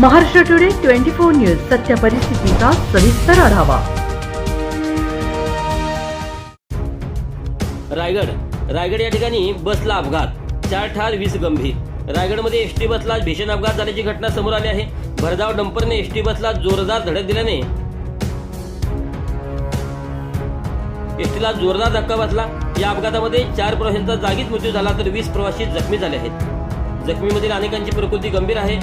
Maharashtra today twenty four news सत्य परिस्थितीचा सविस्तर आढावा. रायगड. रायगड या ठिकाणी बसला अपघात. चार ठार वीस गंभीर. रायगडमध्ये एसटी बसला भीषण अपघात झाल्याची घटना समोर आली आहे. भरधाव डंपरने एसटी बसला जोरदार धडक दिल्याने एसटीला जोरदार धक्का बसला. या अपघातामध्ये चार प्रवाशांचा जागीच मृत्यू झाला तर वीस प्रवासी जखमी झाले आहेत. जखमीमधील अनेकांची प्रकृती गंभीर आहे.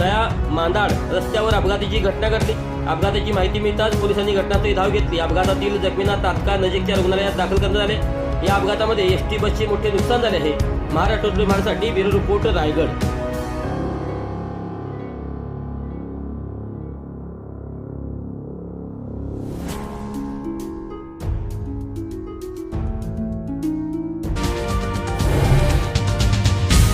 तया मांदाड रस्त्यावर अपघाताची घटना घडली. अपघाताची माहिती मिळताच पोलिसांनी घटनास्थळी धाव घेतली. अपघातातील जखमींना तात्काळ नजीकच्या रुग्णालयात दाखल करण्यात आले. या अपघातामध्ये एसटी बसचे मोठे नुकसान झाले आहे. महाराष्ट्र विभागासाठी ब्युरो रिपोर्ट रायगड.